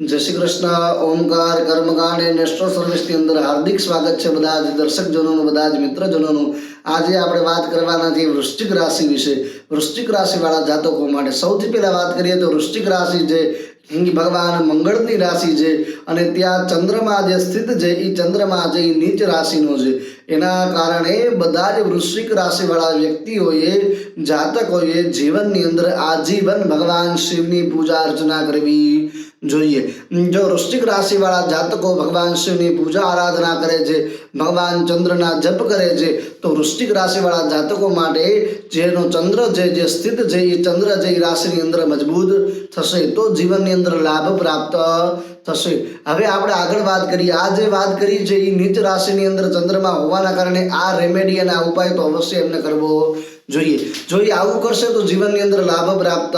જય શ્રી કૃષ્ણ. ઓમકાર, કર્મકાંડ એ નેશનલ સર્વિસની અંદર હાર્દિક સ્વાગત છે બધા જ દર્શકજનોનું, બધા જ મિત્રજનોનું. આજે આપણે વાત કરવાના છે વૃશ્ચિક રાશિ વિશે. વૃશ્ચિક રાશિવાળા જાતકો માટે સૌથી પહેલા વાત કરીએ તો વૃશ્ચિક રાશિ જે ભગવાન મંગળની રાશિ છે અને ત્યાં ચંદ્રમા જે સ્થિત છે એ ચંદ્રમા જે નીચ રાશિનો છે. એના કારણે બધા જ વૃશ્ચિક રાશિવાળા વ્યક્તિઓએ, જાતકોએ જીવનની અંદર આજીવન ભગવાન શિવની પૂજા અર્ચના કરવી. જોઈએ. જો વૃશ્ચિક રાશિવાળા જાતકો ભગવાન શિવની પૂજા આરાધના કરે છે ભગવાન ચંદ્રના જપ કરે છે તો વૃશ્ચિક રાશિવાળા જાતકો માટે જેનો ચંદ્ર છે જે સ્થિત છે એ ચંદ્ર છે એ રાશિની અંદર મજબૂત થશે. તો જીવનની અંદર લાભ પ્રાપ્ત થશે. હવે આપણે આગળ વાત કરીએ. આ જે વાત કરી છે એ નીચ રાશિની અંદર ચંદ્રમાં હોવાના કારણે આ રેમેડી અને આ ઉપાય તો અવશ્ય એમને કરવો જોઈએ. જો એ આવું કરશે તો જીવનની અંદર લાભ પ્રાપ્ત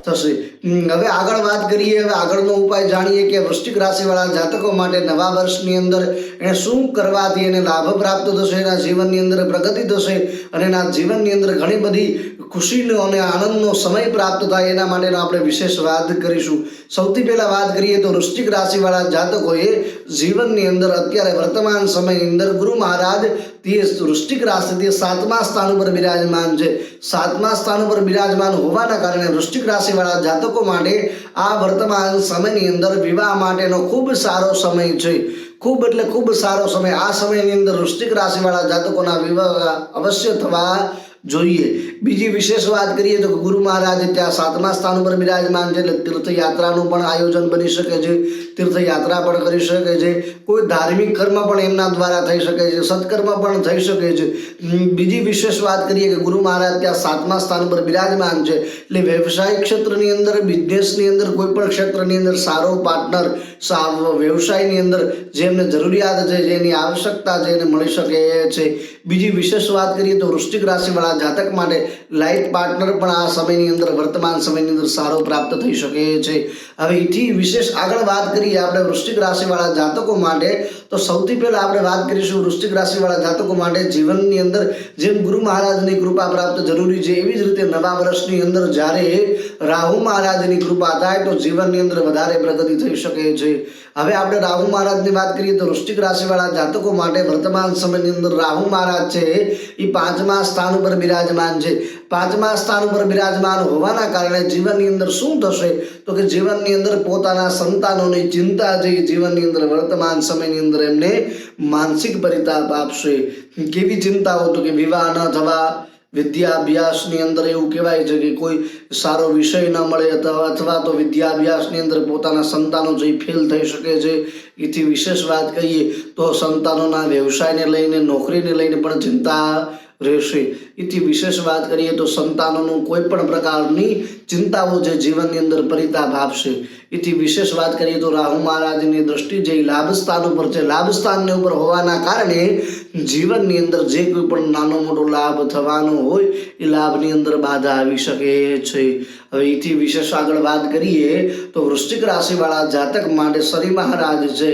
થશે. હમ, હવે આગળ વાત કરીએ, હવે આગળનો ઉપાય જાણીએ કે વૃશ્ચિક રાશિવાળા જાતકો માટે નવા વર્ષની અંદર એને શું કરવાથી એને લાભ પ્રાપ્ત થશે, એના જીવનની અંદર પ્રગતિ થશે અને એના જીવનની અંદર ઘણી બધી ખુશીનો અને આનંદનો સમય પ્રાપ્ત થાય, એના માટેનો આપણે વિશેષ વાત કરીશું. સૌથી પહેલાં વાત કરીએ તો વૃશ્ચિક રાશિવાળા જાતકોએ જીવનની અંદર અત્યારે વર્તમાન સમયની અંદર ગુરુ મહારાજ તે વૃષ્ટિક રાશિથી સાતમા સ્થાન ઉપર બિરાજમાન છે. સાતમા સ્થાન ઉપર બિરાજમાન હોવાના કારણે વૃશ્ચિક રાશિવાળા જાતકો માટે આ વર્તમાન સમયની અંદર વિવાહ માટેનો ખૂબ સારો સમય છે. ખૂબ એટલે ખૂબ સારો સમય. આ સમયની અંદર વૃશ્ચિક રાશિવાળા જાતકોના વિવાહ અવશ્ય થવા જોઈએ. બીજી વિશેષ વાત કરીએ તો ગુરુ મહારાજ ત્યાં સાતમા સ્થાન ઉપર બિરાજમાન છે એટલે તીર્થયાત્રાનું પણ આયોજન બની શકે છે. તીર્થયાત્રા પણ કરી શકે છે. કોઈ ધાર્મિક કર્મ પણ એમના દ્વારા થઈ શકે છે. સત્કર્મ પણ થઈ શકે છે. બીજી વિશેષ વાત કરીએ કે ગુરુ મહારાજ ત્યાં સાતમા સ્થાન ઉપર બિરાજમાન છે. એટલે વ્યવસાય ક્ષેત્રની અંદર, બિઝનેસની અંદર, કોઈ પણ ક્ષેત્રની અંદર સારો પાર્ટનર વ્યવસાયની અંદર જેમને જરૂરિયાત છે, જેની આવશ્યકતા છે, એને મળી શકે છે. બીજી વિશેષ વાત કરીએ તો વૃશ્ચિક રાશિવાળા જાતક માટે લાઈફ પાર્ટનર પણ આ સમયની અંદર, વર્તમાન સમયની અંદર સારો પ્રાપ્ત થઈ શકે છે. હવે એથી વિશેષ આગળ વાત કરીએ આપણે વૃશ્ચિક રાશિવાળા જાતકો માટે તો સૌથી પહેલા આપણે વાત કરીશું વૃશ્ચિક રાશિવાળા જાતકો માટે જીવનની અંદર જેમ ગુરુ મહારાજની કૃપા પ્રાપ્ત જરૂરી છે, એવી જ રીતે નવા વર્ષની અંદર જ્યારે રાહુ મહારાજની કૃપા થાય તો જીવનની અંદર વધારે પ્રગતિ થઈ શકે છે. હવે આપણે રાહુ મહારાજની વાત કરીએ તો વૃશ્ચિક રાશિવાળા જાતકો માટે વર્તમાન સમયની અંદર રાહુ મહારાજ છે એ પાંચમા સ્થાન ઉપર બિરાજમાન છે. પાંચમા સ્થાન ઉપર બિરાજમાન હોવાના કારણે જીવનની અંદર શું થશે? તો કે જીવનની અંદર પોતાના સંતાનોની ચિંતા જે જીવનની અંદર વર્તમાન સમયની અંદર એમને માનસિક પરિતાપ આપશે. કેવી ચિંતાઓ તો કે વિવાહ ન થવા, વિદ્યાભ્યાસની અંદર એવું કહેવાય છે કે કોઈ સારો વિષય ન મળે અથવા તો વિદ્યાભ્યાસની અંદર પોતાના સંતાનો જે ફેલ થઈ શકે છે, એથી વિશેષ વાત કહીએ તો સંતાનોના વ્યવસાયને લઈને, નોકરીને લઈને પણ ચિંતા રહેશે. એથી વિશેષ વાત કરીએ તો સંતાનોનું કોઈ પણ પ્રકારની ચિંતાઓ જે જીવનની અંદર પરિતાપ આપશે. એથી વિશેષ વાત કરીએ તો રાહુ મહારાજની દ્રષ્ટિ જે લાભ સ્થાન ઉપર છે લાભ સ્થાનની ઉપર હોવાના કારણે જીવનની અંદર જે કોઈ પણ નાનો મોટો લાભ થવાનો હોય, એ લાભની અંદર બાધા આવી શકે છે. હવે એથી વિશેષ આગળ વાત કરીએ તો વૃશ્ચિક રાશિવાળા જાતક માટે શનિ મહારાજ છે,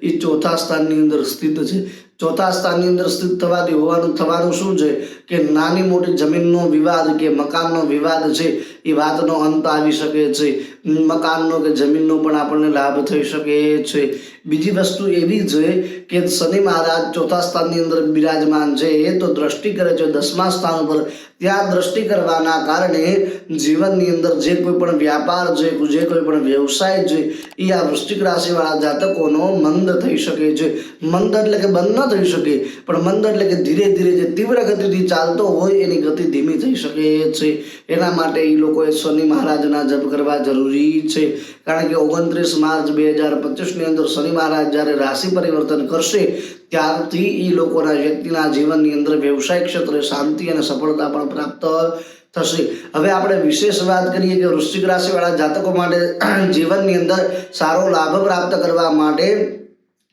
એ ચોથા સ્થાનની અંદર સ્થિત છે. ચોથા સ્થાનની અંદર સ્થિત થવાથી હોવાનું, થવાનું શું છે? કે નાની મોટી જમીનનો વિવાદ કે મકાનનો વિવાદ છે એ વાતનો અંત આવી શકે છે. મકાનનો કે જમીનનો પણ આપણને લાભ થઈ શકે છે. બીજી વસ્તુ એવી છે કે શનિ મહારાજ ચોથા સ્થાનની અંદર બિરાજમાન છે, એ તો દ્રષ્ટિ કરે છે દસમા સ્થાન ઉપર. ત્યાં દ્રષ્ટિ કરવાના કારણે જીવનની અંદર જે કોઈ પણ વ્યાપાર છે, જે કોઈ પણ વ્યવસાય છે, એ આ વૃશ્ચિક રાશિવાળા જાતકોનો મંદ થઈ શકે છે. મંદ એટલે કે બંધ ન થઈ શકે, પણ મંદ એટલે કે ધીરે ધીરે જે તીવ્ર ગતિથી ચાલતો હોય એની ગતિ ધીમી થઈ શકે છે. એના માટે એ લોકોએ શનિ મહારાજના જપ કરવા જરૂરી છે. કારણ કે ઓગણત્રીસ માર્ચ બે હજાર પચીસની અંદર શનિ મહારાજ જ્યારે રાશિ પરિવર્તન કરશે, ત્યારથી એ લોકોના વ્યક્તિના જીવનની અંદર વ્યવસાય ક્ષેત્રે શાંતિ અને સફળતા પણ પ્રાપ્ત થશે. હવે આપણે વિશેષ વાત કરીએ કે વૃશ્ચિક રાશિવાળા જાતકો માટે જીવનની અંદર સારો લાભ પ્રાપ્ત કરવા માટે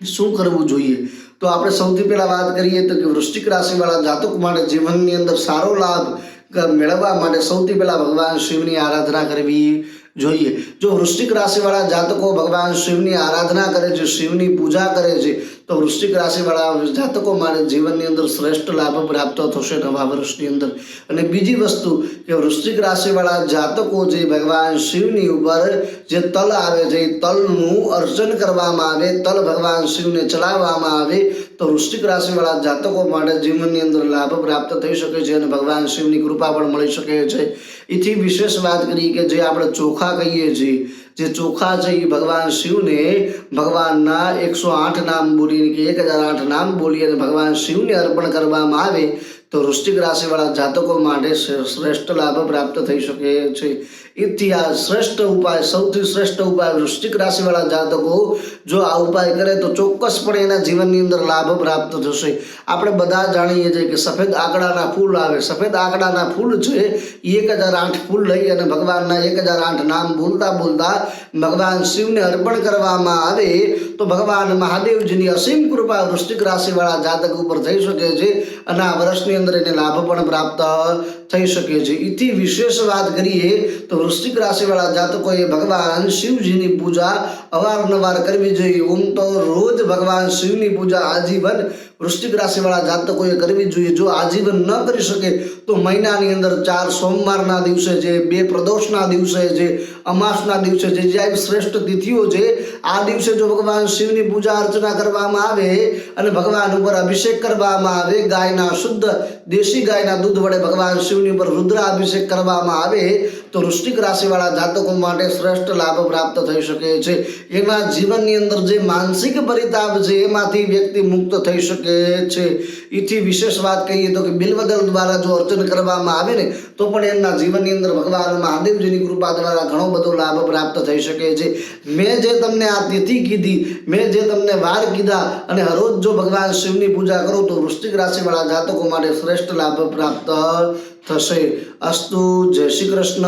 શું કરવું જોઈએ? તો આપણે સૌથી પહેલા વાત કરીએ તો કે વૃશ્ચિક રાશિવાળા જાતકો માટે જીવનની અંદર સારો લાભ મેળવવા માટે સૌથી પહેલા ભગવાન શિવની આરાધના કરવી જોઈએ. જો વૃશ્ચિક રાશિવાળા જાતકો ભગવાન શિવની આરાધના કરે છે, શિવની પૂજા કરે છે, તો વૃશ્ચિક રાશિવાળા જાતકો માટે જીવનની અંદર શ્રેષ્ઠ લાભ પ્રાપ્ત થશે નવા વર્ષની અંદર. અને બીજી વસ્તુ કે વૃશ્ચિક રાશિવાળા જાતકો જે ભગવાન શિવની ઉપર જે તલ આવે છે, એ તલનું અર્ચન કરવામાં આવે, તલ ભગવાન શિવને ચલાવવામાં આવે તો વૃશ્ચિક રાશિવાળા જાતકો માટે જીવનની અંદર લાભ પ્રાપ્ત થઈ શકે છે અને ભગવાન શિવની કૃપા પણ મળી શકે છે. એથી વિશેષ વાત કરી કે જે આપણે ચોખા કહીએ છીએ, જે ચોખા છે એ ભગવાન શિવને ભગવાનના એકસો આઠ નામ બોલીને કે એક હજાર આઠ નામ બોલી અને ભગવાન શિવને અર્પણ કરવામાં આવે, તો વૃશ્ચિક રાશિવાળા જાતકો માટે શ્રેષ્ઠ લાભ પ્રાપ્ત થઈ શકે છે. આ શ્રેષ્ઠ ઉપાય, સૌથી શ્રેષ્ઠ ઉપાય, વૃશ્ચિક રાશિવાળા જાતકો, જો આ ઉપાય કરે તો ચોક્કસપણે એના જીવનની અંદર લાભ પ્રાપ્ત થશે. આપણે બધા જાણીએ છીએ કે સફેદ આંકડાના ફૂલ આવે. સફેદ આંકડાના ફૂલ છે, એક હજાર આઠ ફૂલ લઈ અને ભગવાનના એક હજાર આઠ નામ બોલતા બોલતા ભગવાન શિવને અર્પણ કરવામાં આવે, તો ભગવાન મહાદેવજીની અસીમ કૃપા વૃશ્ચિક રાશિવાળા જાતક ઉપર થઈ શકે છે અને આ વર્ષની અંદર એને લાભ પણ પ્રાપ્ત થઈ શકે છે. એથી વિશેષ વાત કરીએ તો વૃશ્ચિક રાશિવાળા જાતકોએ ભગવાન શિવજીની પૂજા અવારનવાર કરવી જોઈએ. ઓમ તો રોજ ભગવાન શિવની પૂજા આજીવન વૃશ્ચિક રાશિવાળા જાતકોએ કરવી જોઈએ. જો આજીવન ન કરી શકે તો મહિનાની અંદર ચાર સોમવારના દિવસે છે બે પ્રદોષના દિવસે છે અમાસના દિવસે છે જે શ્રેષ્ઠ તિથિઓ છે, આ દિવસે જો ભગવાન શિવની પૂજા અર્ચના કરવામાં આવે અને ભગવાન ઉપર અભિષેક કરવામાં આવે, ગાયના શુદ્ધ, દેશી ગાયના દૂધ વડે ભગવાન શિવની ઉપર રુદ્રાભિષેક કરવામાં આવે તો વૃશ્ચિક રાશિવાળા જાતકો માટે શ્રેષ્ઠ લાભ પ્રાપ્ત થઈ શકે છે. એના જીવનની અંદર જે માનસિક પરિતાપ છે, એમાંથી વ્યક્તિ મુક્ત થઈ શકે છે. એથી વિશેષ વાત કહીએ તો કે બિલવદલ દ્વારા જો અર્ચન કરવામાં આવે ને, તો પણ એમના જીવનની અંદર ભગવાન મહાદેવજીની કૃપા દ્વારા ઘણો બધો લાભ પ્રાપ્ત થઈ શકે છે. મેં જે તમને આ તિથિ કીધી, મેં જે તમને વાર કીધા અને હરોજ જો ભગવાન શિવની પૂજા કરો તો વૃશ્ચિક રાશિવાળા જાતકો માટે શ્રેષ્ઠ લાભ પ્રાપ્ત થશે. અસ્તુ જય શ્રી કૃષ્ણ.